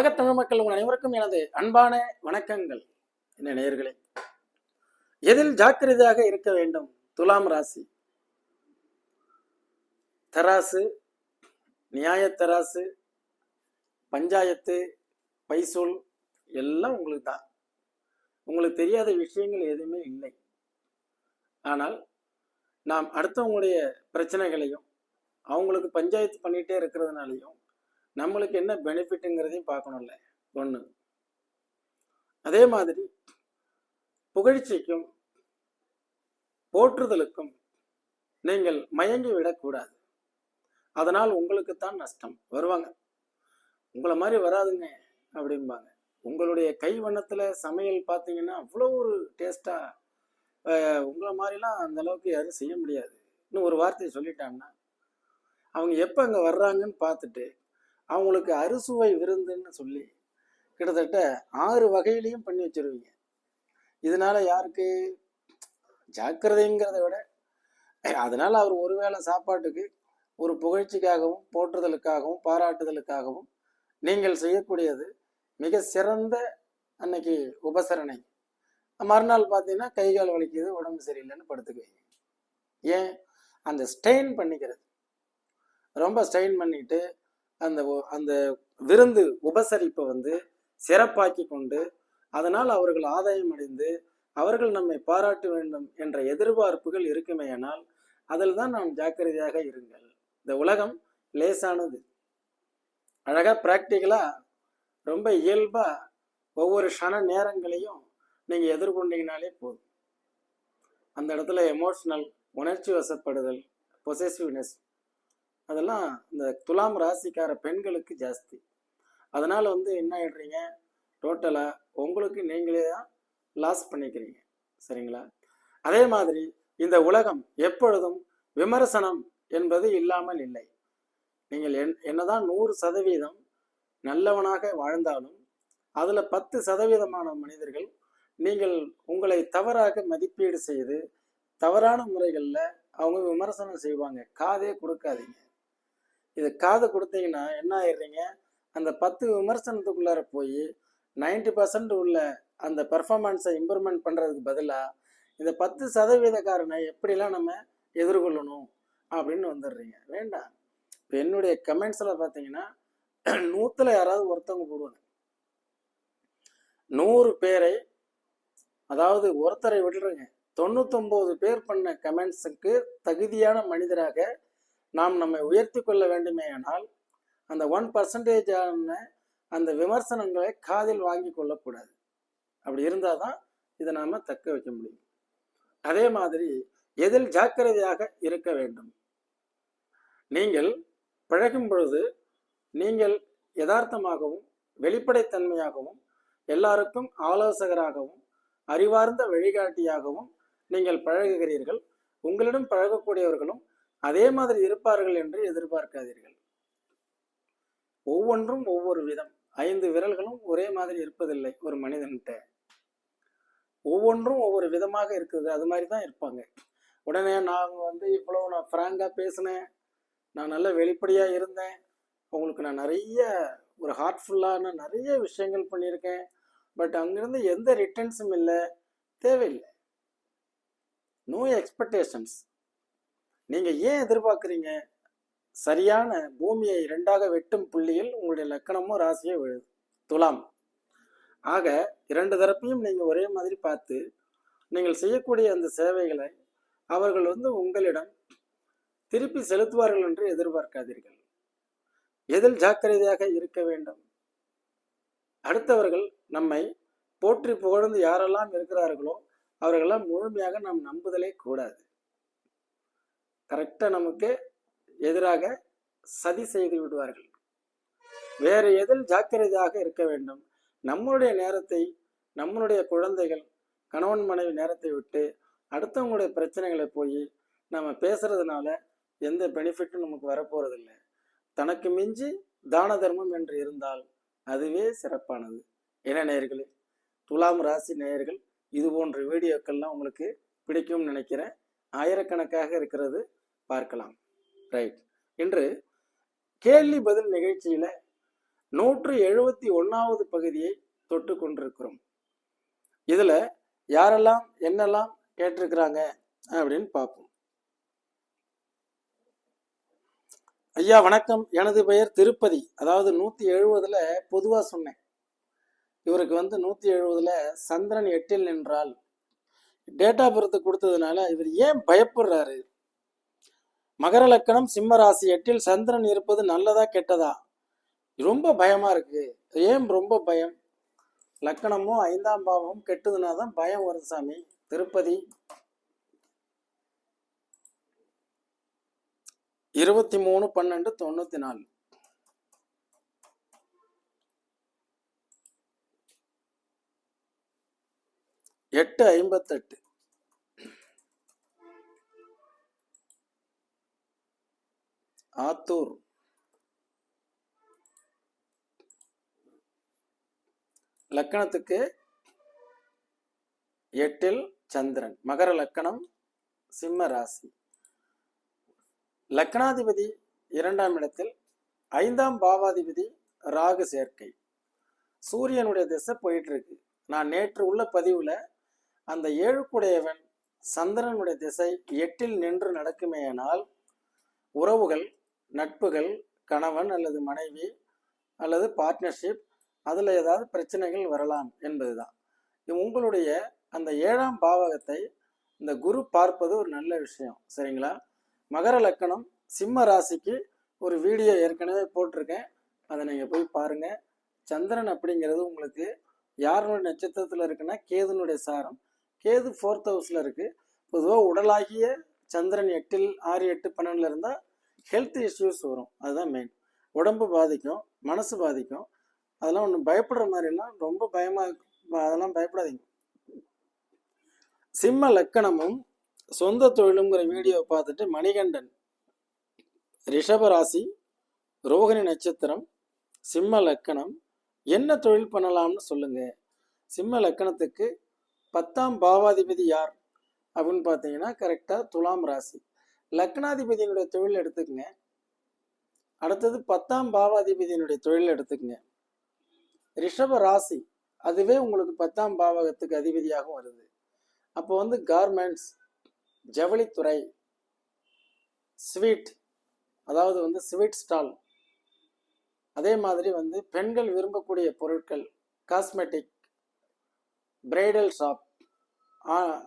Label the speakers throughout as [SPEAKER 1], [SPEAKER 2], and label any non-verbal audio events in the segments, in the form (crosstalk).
[SPEAKER 1] உலகத்தமிழ் மக்கள் உங்கள் அனைவருக்கும் எனது அன்பான வணக்கங்கள். என்ன நேயர்களே எதில் ஜாக்கிரதையாக இருக்க வேண்டும்? துலாம் ராசி. தராசு நியாய தராசு பஞ்சாயத்து பைசூல் எல்லாம் உங்களுக்கு தான். உங்களுக்கு தெரியாத விஷயங்கள் எதுவுமே இல்லை. ஆனால் நாம் அடுத்தவங்களுடைய பிரச்சனைகளையும் அவங்களுக்கு பஞ்சாயத்து பண்ணிகிட்டே இருக்கிறதுனாலையும் நம்மளுக்கு என்ன பெனிஃபிட்டுங்கிறதையும் பார்க்கணும்ல. ஒன்று அதே மாதிரி புகழ்ச்சிக்கும் போற்றுதலுக்கும் நீங்கள் மயங்கி விடக்கூடாது. அதனால் உங்களுக்குத்தான் நஷ்டம். வருவாங்க. உங்களை மாதிரி வராதுங்க அப்படிம்பாங்க. உங்களுடைய கை வண்ணத்தில் சமையல் பார்த்தீங்கன்னா அவ்வளோ ஒரு டேஸ்ட்டாக உங்களை மாதிரிலாம் அந்த அளவுக்கு யாரும் செய்ய முடியாது. இன்னும் ஒரு வார்த்தையை சொல்லிட்டாங்கன்னா அவங்க எப்போ அங்கே வர்றாங்கன்னு பார்த்துட்டு அவங்களுக்கு அறுசுவை விருந்துன்னு சொல்லி கிட்டத்தட்ட ஆறு வகையிலையும் பண்ணி வச்சிருவீங்க. இதனால யாருக்கு? ஜாக்கிரதைங்கிறத விட அதனால அவர் ஒருவேளை சாப்பாட்டுக்கு ஒரு புகழ்ச்சிக்காகவும் போற்றுதலுக்காகவும் பாராட்டுதலுக்காகவும் நீங்கள் செய்யக்கூடியது மிக சிறந்த அன்னைக்கு உபசரணை. மறுநாள் பார்த்தீங்கன்னா கை கால் வலிக்குது உடம்பு சரியில்லைன்னு படுத்துக்குவீங்க. ஏன்? அந்த ஸ்டெயின் பண்ணிக்கிறது. ரொம்ப ஸ்டெயின் பண்ணிட்டு அந்த அந்த விருந்து உபசரிப்பை வந்து சிறப்பாக்கி கொண்டு அதனால் அவர்கள் ஆதாயம் அடைந்து அவர்கள் நம்மை பாராட்ட வேண்டும் என்ற எதிர்பார்ப்புகள் இருக்குமேயானால் அதில் தான் நாம் ஜாக்கிரதையாக இருங்கள். இந்த உலகம் லேசானது. அழகா ப்ராக்டிக்கலா ரொம்ப இயல்பா ஒவ்வொரு ஷன நேரங்களையும் நீங்க எதிர்கொண்டீங்கனாலே போதும். அந்த இடத்துல எமோஷனல் உணர்ச்சி வசப்படுதல் பொசசிவ்னஸ் அதெல்லாம் இந்த துலாம் ராசிக்கார பெண்களுக்கு ஜாஸ்தி. அதனால் வந்து என்ன ஆகிடுறீங்க டோட்டலாக உங்களுக்கு நீங்களே தான் லாஸ் பண்ணிக்கிறீங்க. சரிங்களா? அதே மாதிரி இந்த உலகம் எப்பொழுதும் விமர்சனம் என்பது இல்லாமல் இல்லை. நீங்கள் என் என்னதான் நூறு சதவீதம் நல்லவனாக வாழ்ந்தாலும் அதில் பத்து சதவீதமான மனிதர்கள் நீங்கள் உங்களை தவறாக மதிப்பீடு செய்து தவறான முறைகளில் அவங்க விமர்சனம் செய்வாங்க. காதே கொடுக்காதீங்க. இது காது கொடுத்தீங்கன்னா என்ன ஆயிடுறீங்க? அந்த பத்து விமர்சனத்துக்குள்ளார போய் 90% பர்சன்ட் உள்ள அந்த பெர்ஃபார்மன்ஸை இம்ப்ரூவ்மெண்ட் பண்ணுறதுக்கு பதிலாக இந்த பத்து சதவீதக்காரனை எப்படிலாம் நம்ம எதிர்கொள்ளணும் அப்படின்னு வந்துடுறீங்க. வேண்டாம். இப்போ என்னுடைய கமெண்ட்ஸில் பார்த்தீங்கன்னா நூற்றில் யாராவது ஒருத்தவங்க போடுவாங்க. நூறு பேரை அதாவது ஒருத்தரை விட்டுருங்க தொண்ணூத்தொம்பது பேர் பண்ண கமெண்ட்ஸுக்கு தகுதியான மனிதராக நாம் நம்மை உயர்த்தி கொள்ள வேண்டுமேயானால் அந்த ஒன் பர்சன்டேஜான அந்த விமர்சனங்களை காதில் வாங்கி கொள்ளக்கூடாது. அப்படி இருந்தால் தான் இதை நாம் தக்க வைக்க முடியும். அதே மாதிரி எதில் ஜாக்கிரதையாக இருக்க வேண்டும்? நீங்கள் பழகும் பொழுது நீங்கள் யதார்த்தமாகவும் வெளிப்படைத்தன்மையாகவும் எல்லாருக்கும் ஆலோசகராகவும் அறிவார்ந்த வழிகாட்டியாகவும் நீங்கள் பழகுகிறீர்கள். உங்களிடம் பழகக்கூடியவர்களும் அதே மாதிரி இருப்பார்கள் என்று எதிர்பார்க்காதீர்கள். ஒவ்வொன்றும் ஒவ்வொரு விதம். ஐந்து விரல்களும் ஒரே மாதிரி இருப்பதில்லை ஒரு மனிதன்கிட்ட. ஒவ்வொன்றும் ஒவ்வொரு விதமாக இருக்குது. அது மாதிரி தான் இருப்பாங்க. உடனே நான் வந்து இவ்வளோ நான் ஃப்ராங்காக பேசினேன். நான் நல்ல வெளிப்படையாக இருந்தேன். உங்களுக்கு நான் நிறைய ஒரு ஹார்ட்ஃபுல்லான நிறைய விஷயங்கள் பண்ணியிருக்கேன். பட் அங்கிருந்து எந்த ரிட்டர்ன்ஸும் இல்லை. தேவையில்லை. நோ எக்ஸ்பெக்டேஷன்ஸ் நீங்கள் ஏன் எதிர்பார்க்குறீங்க? சரியான பூமியை இரண்டாக வெட்டும் புள்ளியில் உங்களுடைய லக்கணமும் ராசியோ விழுது. துலாம். ஆக இரண்டு தரப்பையும் நீங்கள் ஒரே மாதிரி பார்த்து நீங்கள் செய்யக்கூடிய அந்த சேவைகளை அவர்கள் வந்து உங்களிடம் திருப்பி செலுத்துவார்கள் என்று எதிர்பார்க்காதீர்கள். எதில் ஜாக்கிரதையாக இருக்க வேண்டும்? அடுத்தவர்கள் நம்மை போற்றி புகழ்ந்து யாரெல்லாம் இருக்கிறார்களோ அவர்களெல்லாம் முழுமையாக நாம் நம்புதலே கூடாது. கரெக்டாக நமக்கு எதிராக சதி செய்து விடுவார்கள். வேறு எதில் ஜாக்கிரதையாக இருக்க வேண்டும்? நம்மளுடைய நேரத்தை நம்மளுடைய குழந்தைகள் கணவன் மனைவி நேரத்தை விட்டு அடுத்தவங்களுடைய பிரச்சனைகளை போய் நம்ம பேசுறதுனால எந்த பெனிஃபிட்டும் நமக்கு வரப்போறதில்லை. தனக்கு மிஞ்சி தான தர்மம் என்று இருந்தால் அதுவே சிறப்பானது. என்ன நேயர்களே? துலாம் ராசி நேயர்கள் இது போன்ற வீடியோக்கள்லாம் உங்களுக்கு பிடிக்கும்னு நினைக்கிறேன். ஆயிரக்கணக்காக இருக்கிறது. பார்க்கலாம். ரைட் இன்று கேள்வி பதில் நிகழ்ச்சியில நூற்று எழுபத்தி ஒன்னாவது பகுதியை தொட்டு கொண்டிருக்கிறோம். இதுல யாரெல்லாம் என்னெல்லாம் கேட்டிருக்கிறாங்க அப்படின்னு பார்ப்போம். ஐயா வணக்கம். எனது பெயர் திருப்பதி. அதாவது நூத்தி எழுபதுல பொதுவா சொன்னேன். இவருக்கு வந்து நூத்தி எழுபதுல சந்திரன் எட்டில் நின்றால். டேட்டா பர்த் கொடுத்ததுனால இவர் ஏன் பயப்படுறாரு? மகர லக்கணம் சிம்ம ராசி எட்டில் சந்திரன் இருப்பது நல்லதா கெட்டதா? ரொம்ப பயமா இருக்கு. ஏன் ரொம்ப பயம்? லக்கணமும் ஐந்தாம் பாவமும் கெட்டதுனா தான் பயம் வருது சாமி. திருப்பதி. இருபத்தி மூணு பன்னெண்டு தொண்ணூத்தி நாலு எட்டு ஐம்பத்தெட்டு. ஆத்தூர். லக்கணத்துக்கு எட்டில் சந்திரன். மகர லக்கணம் சிம்ம ராசி. லக்னாதிபதி இரண்டாம் இடத்தில் ஐந்தாம் பாவாதிபதி ராகு சேர்க்கை. சூரியனுடைய திசை போயிட்டு இருக்கு நான் நேற்று உள்ள பதிவுல அந்த ஏழுக்குடையவன் சந்திரனுடைய திசை எட்டில் நின்று நடக்குமேயானால் உறவுகள் நட்புகள் கணவன் அல்லது மனைவி அல்லது பார்ட்னர்ஷிப் அதில் ஏதாவது பிரச்சனைகள் வரலாம் என்பதுதான். தான் உங்களுடைய அந்த ஏழாம் பாவகத்தை இந்த குரு பார்ப்பது ஒரு நல்ல விஷயம் சரிங்களா? மகர லக்கணம் சிம்ம ராசிக்கு ஒரு வீடியோ ஏற்கனவே போட்டிருக்கேன். அதை நீங்கள் போய் பாருங்கள் சந்திரன் அப்படிங்கிறது உங்களுக்கு யாருடைய நட்சத்திரத்தில் இருக்குன்னா கேதுனுடைய சாரம். கேது ஃபோர்த் ஹவுஸில் இருக்குது பொதுவாக உடலாகிய சந்திரன் எட்டில் ஆறு எட்டு பன்னெண்டில் இருந்தால் ஹெல்த் இஷ்யூஸ் வரும். அதுதான் மெயின் உடம்பு பாதிக்கும் மனசு பாதிக்கும். அதெல்லாம் ஒன்று பயப்படுற மாதிரிலாம் ரொம்ப பயமாக அதெல்லாம் பயப்படாதீங்க. சிம்ம லக்கணமும் சொந்த தொழிலுங்கிற வீடியோ பார்த்துட்டு மணிகண்டன் ரிஷபராசி ரோகிணி நட்சத்திரம் சிம்ம லக்கணம் என்ன தொழில் பண்ணலாம்னு சொல்லுங்க. சிம்ம லக்கணத்துக்கு பத்தாம் பாவாதிபதி யார்? அப்படின்னு பார்த்தீங்கன்னா கரெக்டாக துலாம் ராசி. லக்னாதிபதியினுடைய தொழில் எடுத்துக்கங்க. அடுத்தது பத்தாம் பாவாதிபதியினுடைய தொழில் எடுத்துக்கங்க. ரிஷப ராசி அதுவே உங்களுக்கு பத்தாம் பாவகத்துக்கு அதிபதியாகவும் வருது. அப்போ வந்து கார்மெண்ட்ஸ் ஜவுளித்துறை ஸ்வீட் அதாவது வந்து ஸ்வீட் ஸ்டால் அதே மாதிரி வந்து பெண்கள் விரும்பக்கூடிய பொருட்கள் காஸ்மெட்டிக் பிரைடல் ஷாப்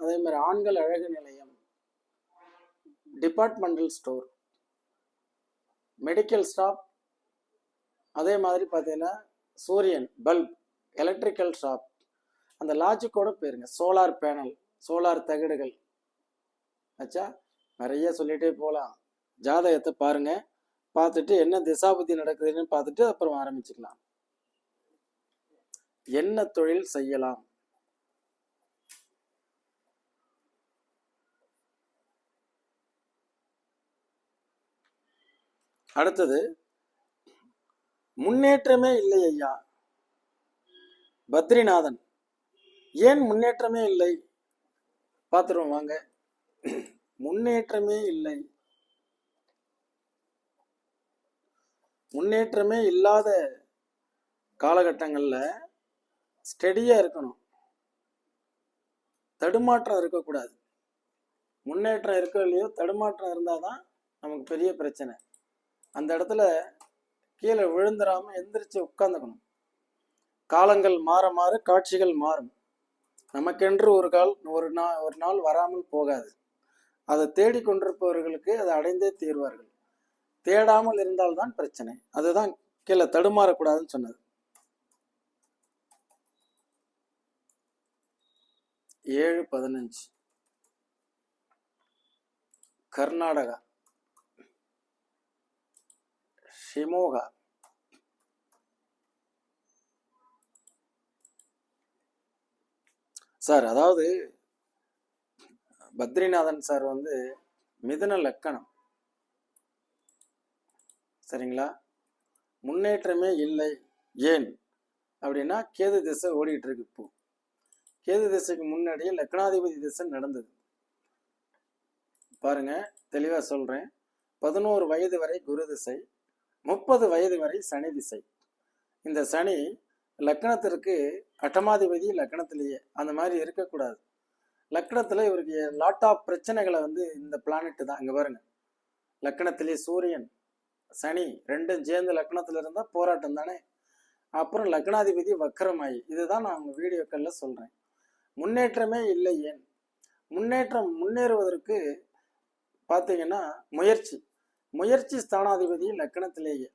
[SPEAKER 1] அதே மாதிரி ஆண்கள் அழகு நிலையம் டிபார்ட்மெண்டல் ஸ்டோர் மெடிக்கல் ஷாப் அதே மாதிரி பார்த்தீங்கன்னா சூரியன் பல்ப் எலக்ட்ரிக்கல் ஷாப் அந்த லாஜிக்கோட போயிருங்க. சோலார் பேனல் சோலார் தகடுகள். ஆச்சா நிறைய சொல்லிகிட்டே போகலாம். ஜாதகத்தை பாருங்கள் பார்த்துட்டு என்ன திசாபுத்தி நடக்குதுன்னு பார்த்துட்டு அப்புறம் ஆரம்பிச்சுக்கலாம். என்ன தொழில் செய்யலாம்? அடுத்தது முன்னேற்றமே இல்லை ஐயா. பத்ரிநாதன். ஏன் முன்னேற்றமே இல்லை? பார்த்துருவோம் வாங்க. முன்னேற்றமே இல்லை. முன்னேற்றமே இல்லாத காலகட்டங்களில் ஸ்டெடியாக இருக்கணும். தடுமாற்றம் இருக்கக்கூடாது. முன்னேற்றம் இருக்கோ இல்லையோ தடுமாற்றம் இருந்தால் தான் நமக்கு பெரிய பிரச்சனை. அந்த இடத்துல கீழே விழுந்துடாம எந்திரிச்சு உட்காந்துக்கணும் காலங்கள் மாற மாற காட்சிகள் மாறும். நமக்கென்று ஒரு கால் ஒரு நாள் ஒரு நாள் வராமல் போகாது. அதை தேடிக்கொண்டிருப்பவர்களுக்கு அதை அடைந்தே தீர்வார்கள். தேடாமல் இருந்தால்தான் பிரச்சனை. அதுதான் கீழே தடுமாறக்கூடாதுன்னு சொன்னது. ஏழு பதினஞ்சு. கர்நாடகா. ஷிமோகா சார் அதாவது பத்ரிநாதன் சார் வந்து மிதுன லக்கணம். சரிங்களா? முன்னேற்றமே இல்லை ஏன்? அப்படின்னா கேது திசை ஓடிட்டு இருக்கு இப்போ. கேது திசைக்கு முன்னாடியே லக்னாதிபதி திசை நடந்தது. பாருங்க தெளிவா சொல்றேன். பதினோரு வயது வரை குரு திசை முப்பது வயது வரை சனி திசை. இந்த சனி லக்னத்திற்கு அட்டமாதிபதி லக்னத்திலேயே அந்த மாதிரி இருக்கக்கூடாது. லக்னத்தில் இவருக்கு லாட் ஆஃப் பிரச்சனைகளை வந்து இந்த பிளானெட்டு தான். இங்கே பாருங்க. லக்னத்திலே சூரியன் சனி ரெண்டும் சேர்ந்து லக்னத்தில் இருந்தால் போராட்டம் தானே? அப்புறம் லக்னாதிபதி வக்கரமாயி. இதுதான் நான் உங்கள் வீடியோக்களில் சொல்கிறேன் முன்னேற்றமே இல்லை ஏன்? முன்னேற்றம் முன்னேறுவதற்கு பார்த்தீங்கன்னா முயற்சி. முயற்சி ஸ்தானாதிபதி லக்கணத்திலேயே.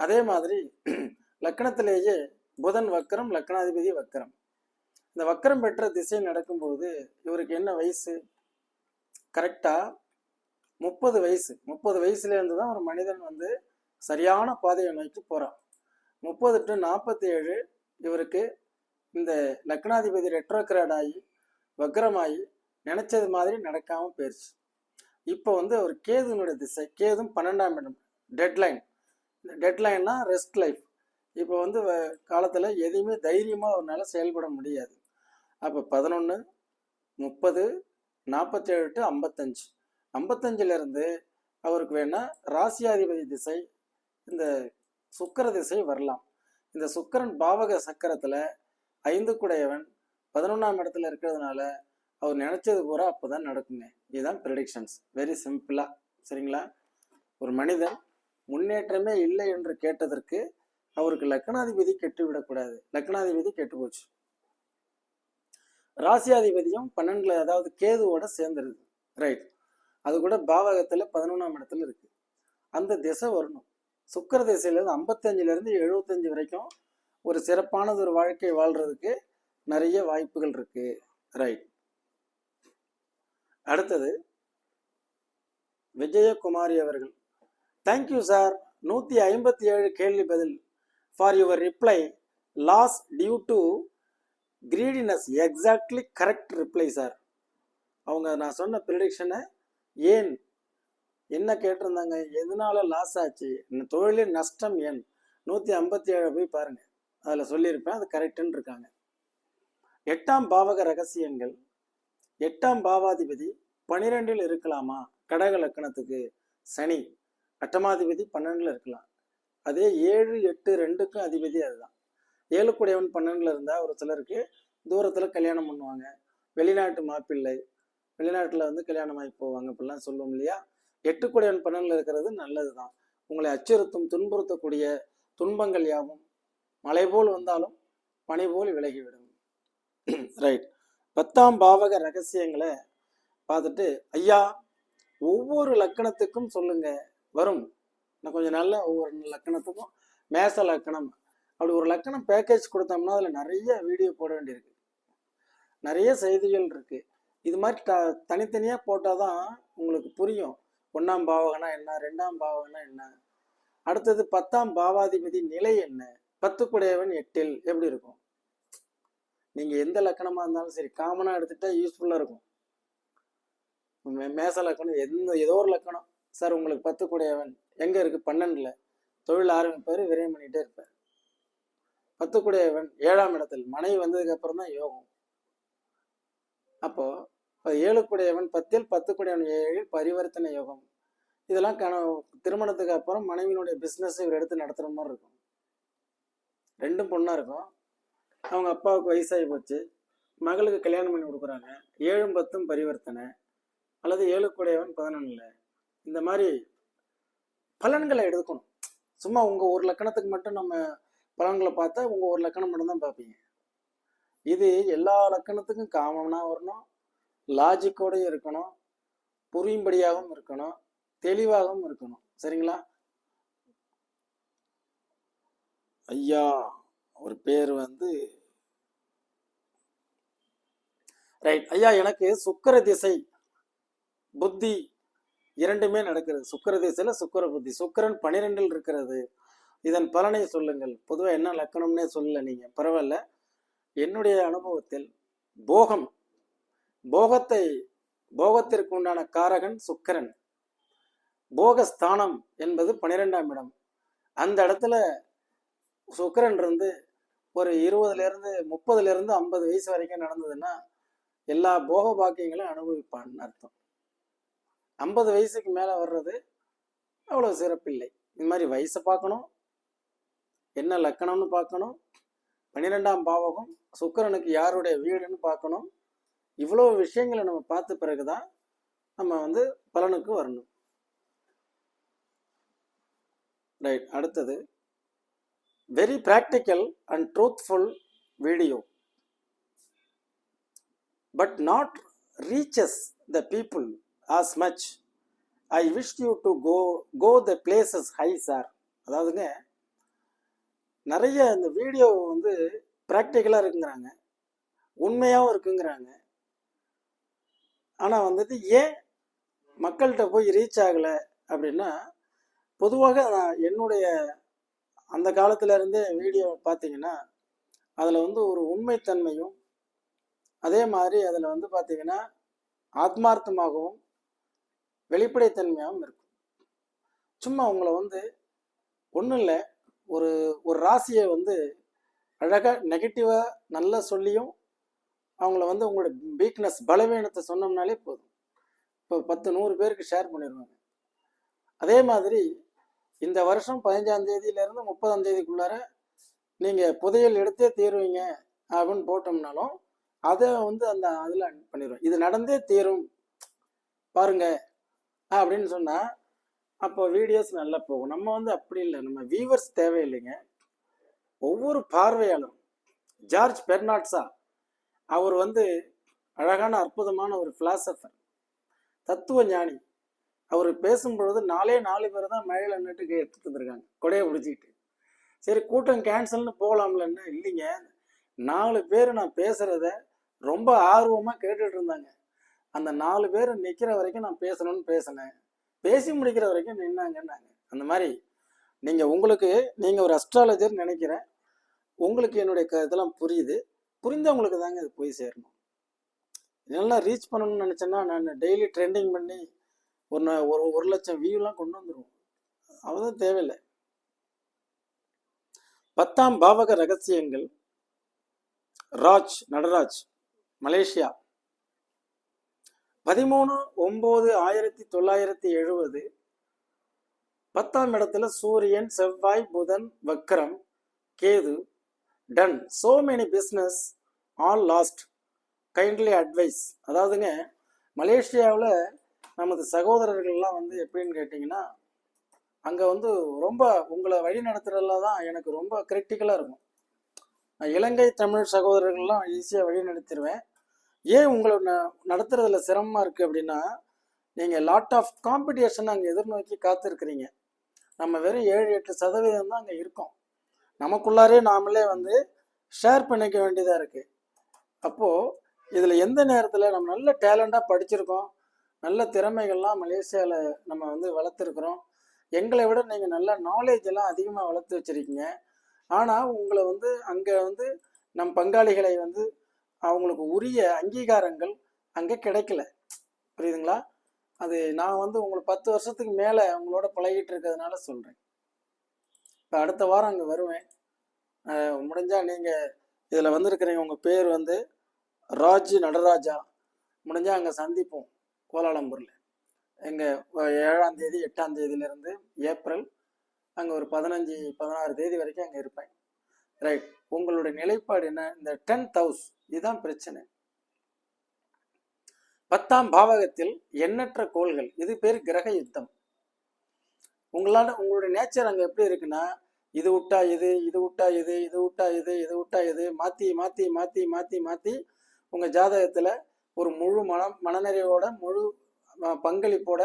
[SPEAKER 1] அதே மாதிரி (clears throat) லக்கணத்திலேயே புதன் வக்கரம் லக்கணாதிபதி வக்கரம். இந்த வக்கரம் பெற்ற திசை நடக்கும்போது இவருக்கு என்ன வயசு? கரெக்டாக முப்பது வயசு. முப்பது வயசுலேருந்து தான் ஒரு மனிதன் வந்து சரியான பாதையை நோக்கி போகிறான் முப்பது டு நாற்பத்தி ஏழு இவருக்கு இந்த லக்னாதிபதி ரெட்ரோகிராட் ஆகி வக்ரமாகி நினைச்சது மாதிரி நடக்காம போயிடுச்சு இப்போ வந்து அவர் கேதுனுடைய திசை கேதும் பன்னெண்டாம் இடம் டெட்லைன் டெட்லைன்னா ரெஸ்ட் லைஃப் இப்போ வந்து காலத்தில் எதையுமே தைரியமாக அவரால் செயல்பட முடியாது. அப்போ பதினொன்று முப்பது நாற்பத்தேழு டு ஐம்பத்தஞ்சு. ஐம்பத்தஞ்சிலேருந்து அவருக்கு வேணால் ராசியாதிபதி திசை இந்த சுக்கிர திசை வரலாம். இந்த சுக்கிரன் பாவக சக்கரத்தில் ஐந்து குடையவன் பதினொன்றாம் இடத்துல இருக்கிறதுனால அவர் நினச்சது பூரா அப்போதான் நடக்குங்க இதுதான் ப்ரெடிக்ஷன்ஸ் வெரி சிம்பிளாக சரிங்களா? ஒரு மனிதன் முன்னேற்றமே இல்லை என்று கேட்டதற்கு அவருக்கு லக்னாதிபதி கெட்டு விடக்கூடாது லக்னாதிபதி கெட்டு போச்சு ராசியாதிபதியும் பன்னெண்டுல அதாவது கேதுவோட சேர்ந்துருது. ரைட் அது கூட பாவகத்துல பதினொன்றாம் இடத்துல இருக்கு. அந்த திசை வரணும். சுக்கர திசையிலேருந்து ஐம்பத்தஞ்சிலேருந்து எழுபத்தஞ்சு வரைக்கும் ஒரு சிறப்பானது ஒரு வாழ்க்கை வாழ்றதுக்கு நிறைய வாய்ப்புகள் இருக்கு. ரைட் அடுத்தது விஜயகுமாரி அவர்கள். தேங்க்யூ சார் நூற்றி ஐம்பத்தி ஏழு கேள்வி பதில். For your reply loss due to greediness exactly correct reply sir அவங்க நான் சொன்ன ப்ரிடிக்ஷனை ஏன்? என்ன கேட்டிருந்தாங்க? எதனால லாஸ் ஆச்சு? இந்த தொழிலில் நஷ்டம் ஏன்? நூற்றி ஐம்பத்தி ஏழு போய் பாருங்கள் அதில் சொல்லியிருப்பேன். அது கரெக்டுன்னு இருக்காங்க. எட்டாம் பாவக ரகசியங்கள். எட்டாம் பாவாதிபதி பனிரெண்டில் இருக்கலாமா? கடக லக்கணத்துக்கு சனி. அட்டமாதிபதி பன்னெண்டில் இருக்கலாம். அதே ஏழு எட்டு ரெண்டுக்கும் அதிபதி அதுதான். ஏழு கூடையவன் பன்னெண்டில் இருந்தால் ஒரு சிலருக்கு தூரத்தில் கல்யாணம் பண்ணுவாங்க. வெளிநாட்டு மாப்பிள்ளை வெளிநாட்டில் வந்து கல்யாணம் ஆகி போவாங்க. இப்படிலாம் சொல்லுவோம் இல்லையா? எட்டுக்குடையவன் பன்னெண்டில் இருக்கிறது நல்லது தான் உங்களை அச்சுறுத்தும் துன்புறுத்தக்கூடிய துன்பங்கள் யாவும் மலை போல் வந்தாலும் பனி போல் விலகிவிடும். (clears throat) ரைட் பத்தாம் பாவக ரகசியங்களை பார்த்துட்டு ஐயா ஒவ்வொரு லக்கணத்துக்கும் சொல்லுங்க. வரும். நான் கொஞ்சம் நல்ல ஒவ்வொரு லக்கணத்துக்கும் மேச லக்கணம். அப்படி ஒரு லக்கணம் பேக்கேஜ் கொடுத்தோம்னா அதில் நிறைய வீடியோ போட வேண்டியிருக்கு. நிறைய செய்திகள் இருக்குது இது மாதிரி த தனித்தனியாக போட்டால் தான் உங்களுக்கு புரியும். ஒன்றாம் பாவகனா என்ன? ரெண்டாம் பாவகனா என்ன? அடுத்தது பத்தாம் பாவாதிபதி நிலை என்ன? பத்துக்குடையவன் எட்டில். எப்படி இருக்கும்? நீங்கள் எந்த லக்கணமாக இருந்தாலும் சரி காமனாக எடுத்துட்டா யூஸ்ஃபுல்லாக இருக்கும். மே- மேச லக்கணம் எந்த ஏதோ ஒரு லக்கணம். சார் உங்களுக்கு பத்து கூடையவன் எங்க இருக்கு? பன்னெண்டுல. தொழில் ஆரம்பிப்பாரு விரயம் பண்ணிட்டே இருப்பார். பத்து கூடையவன் ஏழாம் இடத்தில். மனைவி வந்ததுக்கு அப்புறம் தான் யோகம். அப்போ ஏழு கூடையவன் பத்தில் பத்து கூடையவன் ஏழில் பரிவர்த்தனை யோகம். இதெல்லாம் கண திருமணத்துக்கு அப்புறம் மனைவியினுடைய பிஸ்னஸ் இவர் எடுத்து நடத்துற மாதிரி இருக்கும். ரெண்டும் பொண்ணா இருக்கும். அவங்க அப்பாவுக்கு வயசாகி போச்சு. மகளுக்கு கல்யாணம் பண்ணி கொடுக்குறாங்க. ஏழும் பத்தும் பரிவர்த்தனை. அல்லது ஏழுக்குடையவன் பதினொன்றில் இந்த மாதிரி பலன்களை எடுக்கணும். சும்மா உங்கள் ஒரு லக்கணத்துக்கு மட்டும் நம்ம பலன்களை பார்த்தா உங்கள் ஒரு லக்கணம் மட்டும்தான் பார்ப்பீங்க. இது எல்லா லக்கணத்துக்கும் காமனாக வரணும். லாஜிக்கோடையும் இருக்கணும். புரியும்படியாகவும் இருக்கணும். தெளிவாகவும் இருக்கணும். சரிங்களா? ஐயா. ஒரு பேர் வந்து ரைட் ஐயா எனக்கு சுக்கர திசை புத்தி இரண்டுமே நடக்கிறது. சுக்கர திசையில சுக்கிர புத்தி. சுக்கிரன் பனிரெண்டில் இருக்கிறது. இதன் பலனை சொல்லுங்கள். பொதுவாக என்ன லக்கணம்னே சொல்லல நீங்க. பரவாயில்ல. என்னுடைய அனுபவத்தில் போகம் போகத்தை போகத்திற்கு உண்டான காரகன் சுக்கிரன். போகஸ்தானம் என்பது பனிரெண்டாம் இடம். அந்த இடத்துல சுக்கிரன் இருந்து ஒரு இருபதுல இருந்து முப்பதுல இருந்து ஐம்பது வயசு வரைக்கும் நடந்ததுன்னா எல்லா போக பாக்கியங்களும் அனுபவிப்பான்னு அர்த்தம். ஐம்பது வயசுக்கு மேலே வர்றது அவ்வளோ சிறப்பில்லை. இந்த மாதிரி வயசை பார்க்கணும் என்ன லக்கணம்னு பார்க்கணும் பன்னிரெண்டாம் பாவகம் சுக்கிரனுக்கு யாருடைய வீடுன்னு பார்க்கணும் இவ்வளோ விஷயங்களை நம்ம பார்த்த பிறகுதான் நம்ம வந்து பலனுக்கு வரணும். ரைட் அடுத்தது very practical and truthful video but not reaches the people as much I wish you to go go the places high sir அதாவதுங்க நிறைய இந்த வீடியோ வந்து ப்ராக்டிக்கலாக இருக்குங்கிறாங்க. உண்மையாகவும் இருக்குங்கிறாங்க. ஆனால் வந்துட்டு ஏன் மக்கள்கிட்ட போய் ரீச் ஆகலை அப்படின்னா பொதுவாக நான் என்னுடைய அந்த காலத்துல இருந்தே வீடியோ பார்த்தீங்கன்னா அதில் வந்து ஒரு உண்மைத்தன்மையும் அதே மாதிரி அதில் வந்து பார்த்தீங்கன்னா ஆத்மார்த்தமாகவும் வெளிப்படைத்தன்மையாகவும் இருக்கும். சும்மா உங்களை வந்து ஒன்றும் இல்லை ஒரு ஒரு ராசியை வந்து அழகாக நெகட்டிவாக நல்லா சொல்லியும் அவங்கள வந்து உங்களோட வீக்னஸ் பலவீனத்தை சொன்னோம்னாலே போதும். இப்போ பத்து நூறு பேருக்கு ஷேர் பண்ணிடுவாங்க அதே மாதிரி இந்த வருஷம் பதினஞ்சாம் தேதியிலேருந்து முப்பதாம் தேதிக்குள்ளார நீங்கள் புதையல் எடுத்தே தீருவீங்க அப்படின்னு போட்டோம்னாலும் அதை வந்து அந்த அதில் பண்ணிடுவோம் இது நடந்தே தீரும். பாருங்க. அப்படின்னு சொன்னால் அப்போ வீடியோஸ் நல்லா போகும். நம்ம வந்து அப்படி இல்லை. நம்ம வியூவர்ஸ் தேவையில்லைங்க. ஒவ்வொரு பார்வையாளரும் ஜார்ஜ் பெர்னாட்ஸா அவர் வந்து அழகான அற்புதமான ஒரு ஃபிலாசபர் தத்துவ ஞானி அவர் பேசும்பொழுது நாலே நாலு பேர் தான் மழையில் நின்றுட்டு எடுத்துட்டு வந்திருக்காங்க கொடையை பிடிச்சிக்கிட்டு. சரி கூட்டம் கேன்சல்னு போகலாம்லன்னு இல்லைங்க. நாலு பேர் நான் பேசுகிறத ரொம்ப ஆர்வமாக கேட்டுட்டு இருந்தாங்க அந்த நாலு பேர் நிற்கிற வரைக்கும் நான் பேசணும்னு பேசினேன் பேசி முடிக்கிற வரைக்கும் நின்னாங்கன்னாங்க. அந்த மாதிரி நீங்கள் உங்களுக்கு நீங்கள் ஒரு அஸ்ட்ராலஜர் நினைக்கிறேன். உங்களுக்கு என்னுடைய க இதெல்லாம் புரியுது. புரிந்தவங்களுக்கு தாங்க இது போய் சேரணும். இதெல்லாம் ரீச் பண்ணணும்னு நினச்சேன்னா நான் டெய்லி ட்ரெண்டிங் பண்ணி ஒரு ஒரு ஒரு லட்சம் வியூலாம் கொண்டு வந்துடுவோம் அவதான் தேவையில்லை. பத்தாம் பாவக ரகசியங்கள். ராஜ் நடராஜ் மலேசியா. பதிமூணு ஒம்பது ஆயிரத்தி தொள்ளாயிரத்தி எழுபது. பத்தாம் இடத்துல சூரியன் செவ்வாய் புதன் வக்ரம் Ketu. Done so many business all lost kindly advise அதாவதுங்க மலேசியாவில் நமது சகோதரர்கள்லாம் வந்து எப்படின்னு கேட்டிங்கன்னா அங்கே வந்து ரொம்ப உங்களை வழி நடத்துறதுல தான் எனக்கு ரொம்ப கிரிட்டிக்கலாக இருக்கும். நான் இலங்கை தமிழ் சகோதரர்கள்லாம் ஈஸியாக வழி நடத்திடுவேன் ஏன் உங்களை ந- நடத்துறதுல சிரமமாக இருக்குது அப்படின்னா நீங்கள் லாட் ஆஃப் காம்படிஷன் அங்கே எதிர்நோக்கி காத்திருக்கிறீங்க. நம்ம வெறும் ஏழு எட்டு சதவீதம் தான் அங்கே இருக்கோம். நமக்குள்ளாரே நாமளே வந்து ஷேர் பண்ணிக்க வேண்டியதாக இருக்குது அப்போது இதில் எந்த நேரத்தில் நம்ம நல்ல டேலண்ட்டாக படிச்சிருக்கோம் நல்ல திறமைகள்லாம் மலேசியாவில் நம்ம வந்து வளர்த்துருக்குறோம். எங்களை விட நீங்கள் நல்ல நாலேஜ் எல்லாம் அதிகமாக வளர்த்து வச்சுருக்கீங்க. ஆனால் உங்களை வந்து அங்கே வந்து நம் பங்காளிகளை வந்து அவங்களுக்கு உரிய அங்கீகாரங்கள் அங்கே கிடைக்கல. புரியுதுங்களா? அது நான் வந்து உங்களை பத்து வருஷத்துக்கு மேலே உங்களோட பழகிட்டு இருக்கிறதுனால சொல்கிறேன் இப்போ அடுத்த வாரம் அங்கே வருவேன். முடிஞ்சால் நீங்கள் இதில் வந்திருக்கிறீங்க உங்கள் பேர் வந்து ராஜ் நடராஜா. முடிஞ்சால் அங்கே சந்திப்போம். கோலாலம்பூரில் எங்கள் ஏழாம் தேதி எட்டாம் தேதியிலேருந்து ஏப்ரல் அங்கே ஒரு பதினஞ்சு பதினாறு தேதி வரைக்கும் அங்கே இருப்பேன். ரைட் உங்களுடைய நிலைப்பாடு என்ன? இந்த டென்த் ஹவுஸ் இதுதான் பிரச்சனை. பத்தாம் பாவகத்தில் எண்ணற்ற கோள்கள் இது பேர் கிரக யுத்தம். உங்களால் உங்களுடைய நேச்சர் அங்கே எப்படி இருக்குன்னா இது விட்டா இது இது விட்டா இது இது விட்டா இது இது விட்டா இது மாற்றி மாற்றி மாற்றி மாற்றி மாற்றி உங்கள் ஜாதகத்தில் ஒரு முழு மன மனநிறைவோட முழு பங்களிப்போட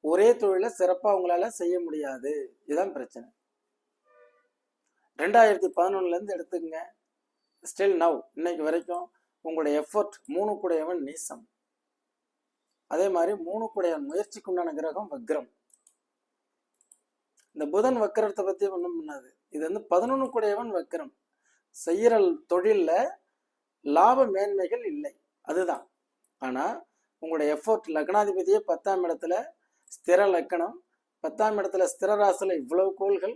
[SPEAKER 1] ஒரே தொழிலை சிறப்பாக அவங்களால செய்ய முடியாது. இதுதான் பிரச்சனை. ரெண்டாயிரத்தி பதினொன்னுலேருந்து எடுத்துக்கங்க. ஸ்டில் நவ் இன்னைக்கு வரைக்கும் உங்களுடைய எஃபர்ட் மூணு கூடையவன் நீசம். அதே மாதிரி மூணு குடையவன் முயற்சிக்கு உண்டான கிரகம் வக்ரம். இந்த புதன் வக்கரத்தை பற்றி ஒன்றும் பண்ணாது. இது வந்து பதினொன்று குடையவன் வக்கரம் செய்கிற தொழிலில் லாப மேன்மைகள் இல்லை. அதுதான். ஆனால் உங்களுடைய எஃபோர்ட் லக்னாதிபதியே பத்தாம் இடத்துல ஸ்திர லக்கணம் பத்தாம் இடத்துல ஸ்திர ராசியில் இவ்வளவு கோள்கள்.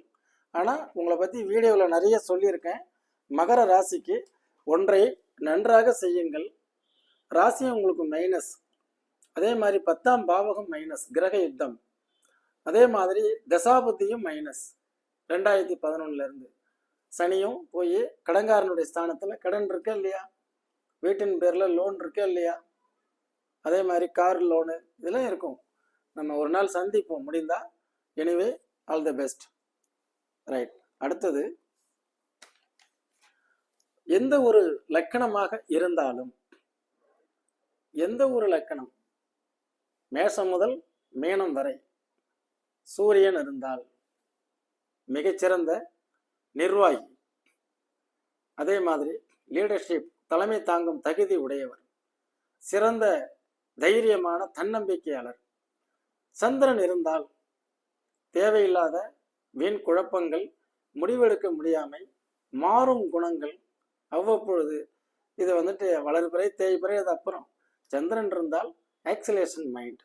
[SPEAKER 1] ஆனால் உங்களை பற்றி வீடியோவில் நிறைய சொல்லியிருக்கேன். மகர ராசிக்கு ஒன்றை நன்றாக செய்யுங்கள். ராசியும் உங்களுக்கு மைனஸ் அதே மாதிரி பத்தாம் பாவகம் மைனஸ் கிரக யுத்தம். அதே மாதிரி தசாபுத்தியும் மைனஸ் ரெண்டாயிரத்தி பதினொன்னுலேருந்து சனியும் போய் கடன்காரனுடைய ஸ்தானத்தில் கடன் இருக்கா இல்லையா? வீட்டின் பேரில் லோன் இருக்கா இல்லையா? அதே மாதிரி கார் லோனு இதெல்லாம் இருக்கும். நம்ம ஒரு நாள் சந்திப்போம். முடிந்தா anyway all the best right அடுத்தது எந்த ஒரு லக்கணமாக இருந்தாலும் எந்த ஒரு லக்கணம்? மேஷம் முதல் மேனம் வரை சூரியன் இருந்தால் மிகச்சிறந்த நிர்வாகி. அதே மாதிரி லீடர்ஷிப் தலைமை தாங்கும் தகுதி உடையவர். சிறந்த தைரியமான தன்னம்பிக்கையாளர். சந்திரன் இருந்தால் தேவையில்லாத வீண் குழப்பங்கள் முடிவெடுக்க முடியாமை மாறும் குணங்கள் அவ்வப்பொழுது இது வந்துட்டு வளர்பிறை தேய்பிறை அது அப்புறம். சந்திரன் இருந்தால் ஆக்சலேஷன் மைண்ட்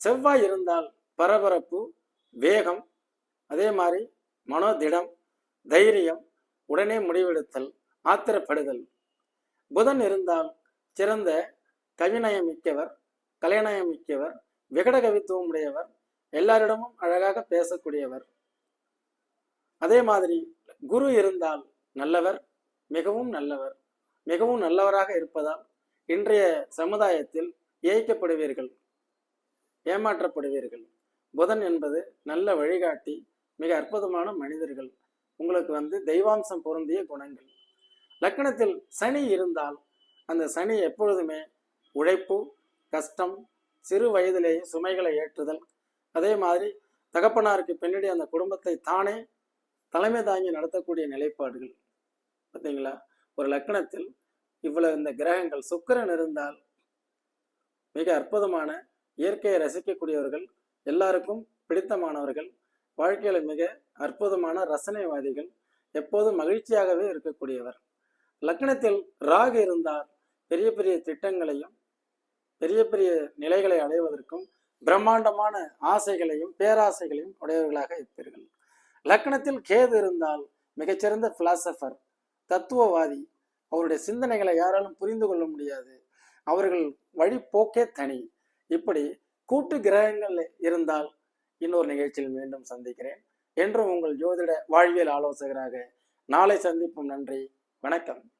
[SPEAKER 1] செவ்வாய் இருந்தால் பரபரப்பு வேகம் அதே மாதிரி மனோதிடம் தைரியம் உடனே முடிவெடுத்தல் ஆத்திரப்படுதல். புதன் இருந்தால் சிறந்த கவிநயம் மிக்கவர் கலைநயம் மிக்கவர் விகட கவித்துவம் உடையவர் எல்லாரிடமும் அழகாக பேசக்கூடியவர். அதே மாதிரி குரு இருந்தால் நல்லவர் மிகவும் நல்லவர். மிகவும் நல்லவராக இருப்பதால் இன்றைய சமுதாயத்தில் ஏய்க்கப்படுவீர்கள் ஏமாற்றப்படுவீர்கள். புதன் என்பது நல்ல வழிகாட்டி மிக அற்புதமான மனிதர்கள். உங்களுக்கு வந்து தெய்வாம்சம் பொருந்திய குணங்கள். லக்கணத்தில் சனி இருந்தால் அந்த சனி எப்பொழுதுமே உழைப்பு கஷ்டம் சிறு வயதிலேயே சுமைகளை ஏற்றுதல். அதே மாதிரி தகப்பனாருக்கு பின்னாடி அந்த குடும்பத்தை தானே தலைமை தாங்கி நடத்தக்கூடிய நிலைப்பாடுகள். பார்த்தீங்களா ஒரு லக்கணத்தில் இவ்வளவு இந்த கிரகங்கள் சுக்கரன் இருந்தால் மிக அற்புதமான இயற்கையை ரசிக்கக்கூடியவர்கள் எல்லாருக்கும் பிடித்தமானவர்கள் வாழ்க்கையில மிக அற்புதமான ரசனைவாதிகள் எப்போதும் மகிழ்ச்சியாகவே இருக்கக்கூடியவர். லக்னத்தில் ராகு இருந்தால் பெரிய பெரிய திட்டங்களையும் பெரிய பெரிய நிலைகளை அடைவதற்கும் பிரம்மாண்டமான ஆசைகளையும் பேராசைகளையும் உடையவர்களாக இருப்பீர்கள். லக்னத்தில் கேது இருந்தால் மிகச்சிறந்த பிலாசபர் தத்துவவாதி. அவருடைய சிந்தனைகளை யாராலும் புரிந்து கொள்ள முடியாது. அவர்கள் வழிபோக்கே தனி. இப்படி கூட்டு கிரகங்கள் இருந்தால் இன்னொரு நிகழ்ச்சியில் மீண்டும் சந்திக்கிறேன். என்றும் உங்கள் ஜோதிட வாழ்வியல் ஆலோசகராக நாளை சந்திப்போம். நன்றி. வணக்கம்.